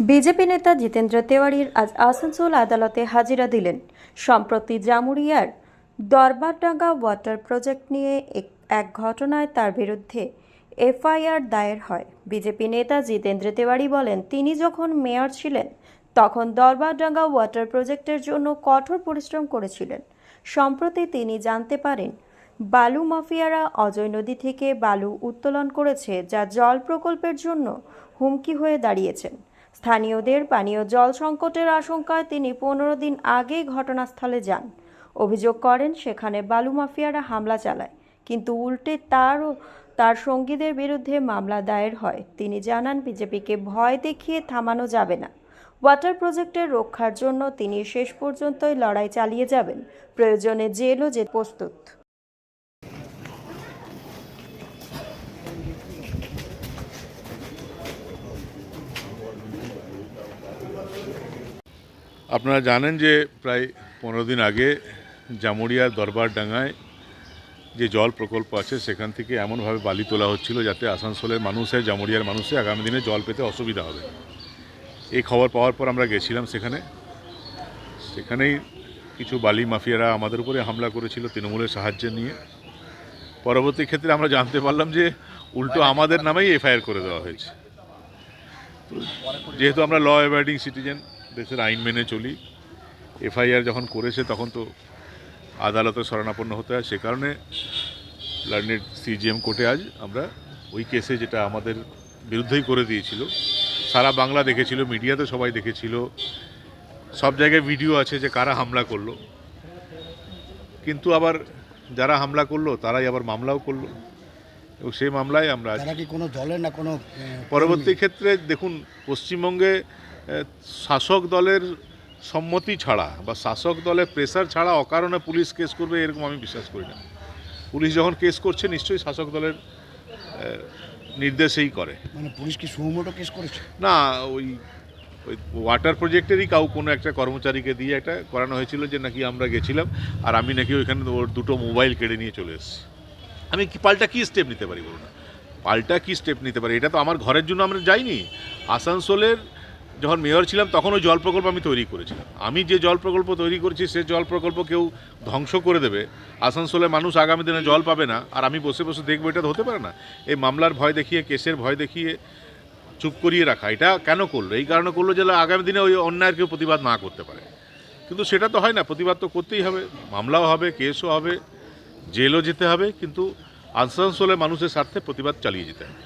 BJP নেতা জিতেন্দ্র তেওয়ারির আজ আসানসোল আদালতে হাজিরা দিলেন। সম্প্রতি জামুরিয়ার দরবারডাঙ্গা ওয়াটার প্রজেক্ট নিয়ে এক- ঘটনায় তার বিরুদ্ধে এফআইআর দায়ের হয়। বিজেপি নেতা জিতেন্দ্র তেওয়ারি বলেন, তিনি যখন মেয়র ছিলেন, তখন দরবারডাঙ্গা ওয়াটার প্রজেক্টের জন্য কঠোর পরিশ্রম করেছিলেন। সম্প্রতি তিনি জানতে পারেন, বালু মাফিয়ারা অজয় নদী থেকে বালু উত্তোলন করেছে, যা জল প্রকল্পের জন্য হুমকি হয়ে দাঁড়িয়েছেন। স্থানীয়দের পানীয় জল সংকটের আশঙ্কায় তিনি পনেরো দিন আগেই ঘটনাস্থলে যান। অভিযোগ করেন, সেখানে বালু মাফিয়ারা হামলা চালায়, কিন্তু উল্টে তার ও তার সঙ্গীদের বিরুদ্ধে মামলা দায়ের হয়। তিনি জানান, বিজেপিকে ভয় দেখিয়ে থামানো যাবে না। ওয়াটার প্রজেক্টের রক্ষার জন্য তিনি শেষ পর্যন্তই লড়াই চালিয়ে যাবেন। প্রয়োজনে জেলও যে প্রস্তুত। আপনারা জানেন যে প্রায় পনেরো দিন আগে জামুরিয়ার দরবার ডাঙ্গায় যে জল প্রকল্প আছে, সেখান থেকে এমনভাবে বালি তোলা হচ্ছিল যাতে আসানসোলের মানুষের জামুরিয়ার মানুষের আগামী দিনে জল পেতে অসুবিধা হবে। এই খবর পাওয়ার পর আমরা গেছিলাম সেখানে। সেখানেই কিছু বালি মাফিয়ারা আমাদের উপরে হামলা করেছিল তৃণমূলের সাহায্য নিয়ে। পরবর্তী ক্ষেত্রে আমরা জানতে পারলাম যে উল্টো আমাদের নামেই এফআইআর করে দেওয়া হয়েছে। যেহেতু আমরা ল অ্যাভয়েডিং সিটিজেন দেশের আইন মেনে চলি। এফআইআর যখন করেছে তখন তো আদালতে শরণাপন্ন হতে হয়। সে কারণে লার্নেড সিজিএম কোর্টে আজ আমরা ওই কেসে যেটা আমাদের বিরুদ্ধেই করে দিয়েছিল সারা বাংলা দেখেছিল মিডিয়াতে সবাই দেখেছিল। সব জায়গায় ভিডিও আছে যে কারা হামলা করল। কিন্তু আবার যারা হামলা করল তারাই আবার মামলাও করল। এবং সেই মামলায় আমরা কোনো দলের না কোনো পরবর্তী ক্ষেত্রে দেখুন পশ্চিমবঙ্গে শাসক দলের সম্মতি ছাড়া বা শাসক দলের প্রেসার ছাড়া অকারণে পুলিশ কেস করবে এরকম আমি বিশ্বাস করি না। পুলিশ যখন কেস করছে নিশ্চয়ই শাসক দলের নির্দেশেই করে। মানে পুলিশ কি সুমোটো কেস করেছে? না ওই ওই ওয়াটার প্রজেক্টেরই কাউ কোনো একটা কর্মচারীকে দিয়ে একটা করানো হয়েছিল যে নাকি আমরা গেছিলাম আর আমি নাকি ওইখানে ওর দুটো মোবাইল কেড়ে নিয়ে চলে এসেছি। আমি কি পাল্টা কী স্টেপ নিতে পারি বলুন পাল্টা কী স্টেপ নিতে পারি? এটা তো আমার ঘরের জন্য আমরা যাইনি। আসানসোলের যখন মেয়র ছিলাম, তখন ওই জল প্রকল্প আমি তৈরি করেছিলাম। আমি যে জল প্রকল্প তৈরি করেছি, সে জল প্রকল্প কেউ ধ্বংস করে দেবে। আসানসোলে মানুষ আগামী দিনে জল পাবে না, আর আমি বসে বসে দেখব, এটা হতে পারে না। এই মামলার ভয় দেখিয়ে, কেসের ভয় দেখিয়ে চুপ করিয়ে রাখা, এটা কেন করল? এই কারণে করল যে আগামী দিনে ওই অন্যায়ের কেউ প্রতিবাদ না করতে পারে। কিন্তু সেটা তো হয় না, প্রতিবাদ তো করতেই হবে। মামলাও হবে, কেসও হবে, জেলও যেতে হবে, কিন্তু আসানসোলে মানুষের স্বার্থে প্রতিবাদ চালিয়ে যেতে হবে।